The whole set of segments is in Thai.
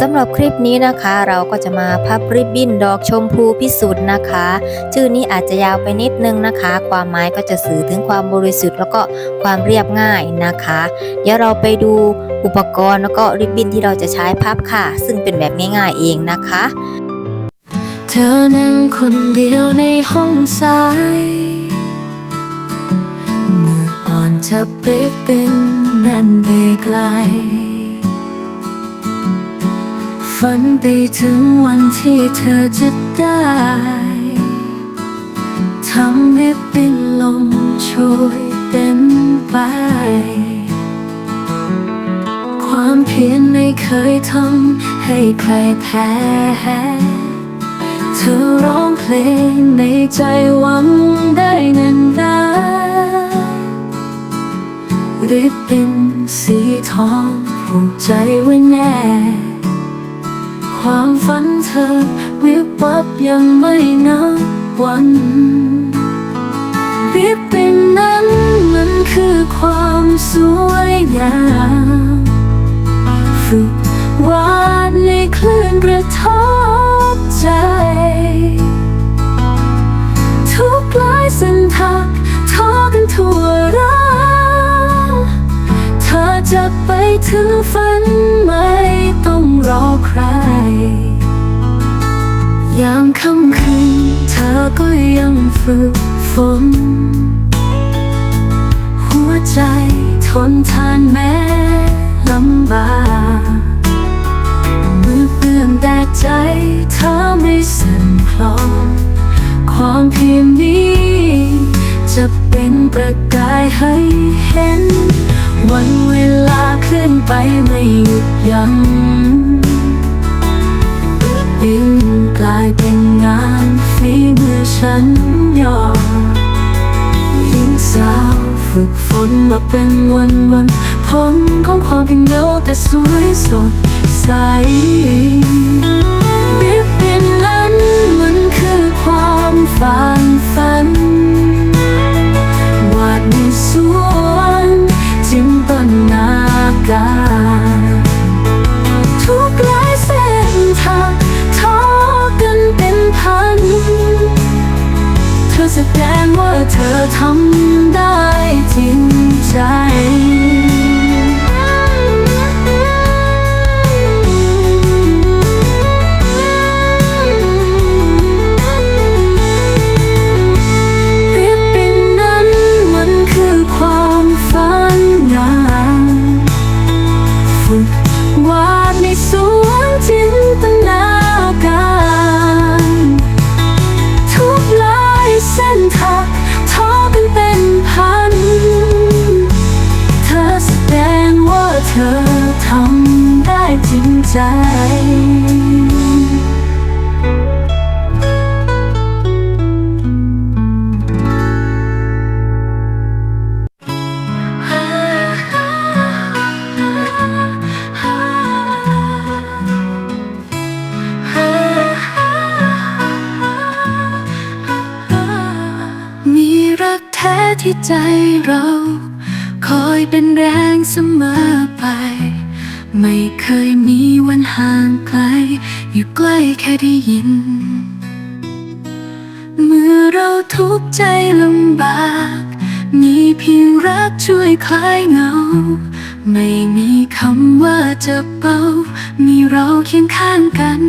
สำหรับคลิปนี้นะคะ เราก็จะมาพับริบบิ้นดอกชมพูพิสุทธิ์นะคะ ชื่อนี้อาจจะยาวไปนิดนึงนะคะ ความหมายก็จะสื่อถึงความบริสุทธิ์แล้วก็ความเรียบง่ายนะคะ เดี๋ยวเราไปดูอุปกรณ์แล้วก็ริบบิ้นที่เราจะใช้พับค่ะ ซึ่งเป็นแบบง่ายๆเองนะคะ เธอนั่งคนเดียวในห้องสายมืออ่อนจะไปเป็นนั่นไปไกล ฝันไปถึงวันที่เธอจะได้ ทำให้เป็นลมช่วยเต็มไป ความเพียรไม่เคยทำให้ใครแพ้ เธอร้องเพลงในใจหวังได้นานนานริบบิ้นสีทองผูกใจไว้แน่ ฝันเธอ วิบวับยังไม่นับวันริบบิ้นนั้นมันคือความสวยงามฝึกวาดในคลื่นกระทบใจ ทุกลายเส้นทางทอกันทั่วรักเธอจะไปถึงฝันไม่ต้องรอใคร ยามค่ำคืนเธอก็ยังฝึกฝน หัวใจทนทานแม้ลำบากมือเปื้อนแต่ใจเธอไม่สั่นคลอนความเพียรนี้ จะเป็นประกายให้เห็น วันเวลาเคลื่อนไปไม่หยุดยัง้ ลายเป็นงานฝีมือฉันยอมหญิงสาวฝึกฝนมาเป็นวันวันผลของความเป็นเงาแต่สวยสดใส เธอทำได้ ที่ใจเรา คอยเป็นแรงเสมอไป ไม่เคยมีวันห่างไกล อยู่ใกล้แค่ได้ยิน เมื่อเราทุกข์ใจลำบาก มีเพียงรักช่วยคลายเหงา ไม่มีคำว่าจะเบามีเราเคียงข้างกัน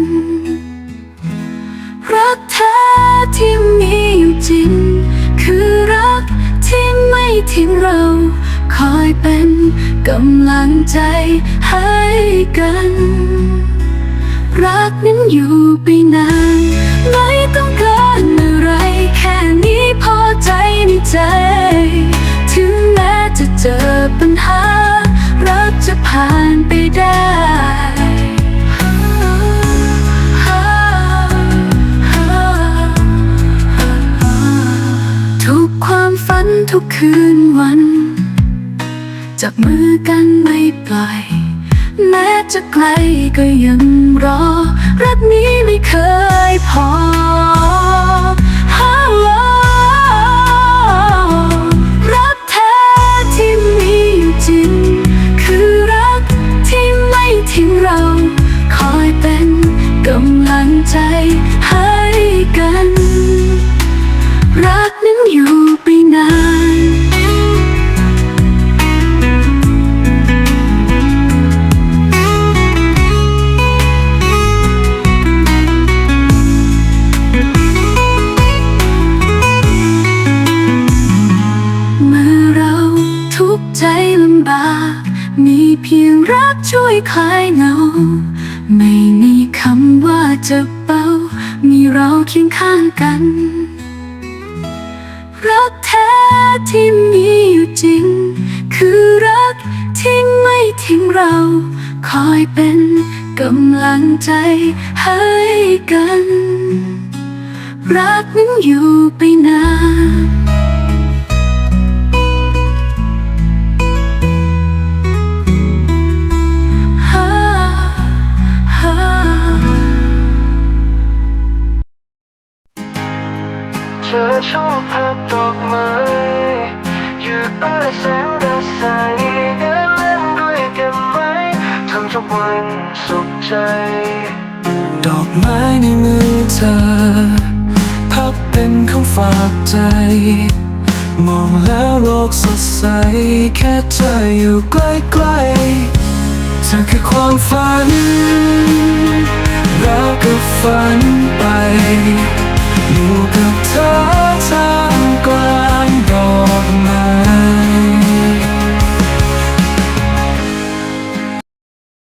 ที่เราคอยเป็นกำลังใจให้กัน รักนั้นอยู่ไปนาน ไม่ต้องการอะไร แค่นี้พอใจในใจ นทุกคืนวัน จับมือกันไม่ปล่อย แม้จะไกลก็ยังรอ รักนี้ไม่เคยพอ อยคลายเหงา ไม่มีคำว่าจะเบา มีเราเคียงข้างกัน รักแท้ที่มีอยู่จริง คือรักที่ไม่ทิ้งเรา คอยเป็นกำลังใจให้กัน รักนั้นอยู่ไปนาน อชอบภาพดอกไม้อยู่ใต้แสงแดดใสเดินเล่นด้วยกันไหมทั้งทุกวันสุขใจ ดอกไม้ในมือเธอพับเป็นของฝากใจมองแล้วโลกสดใส แค่เธออยู่ใกล้ๆเธอคือความฝันแล้วก็ฝันไป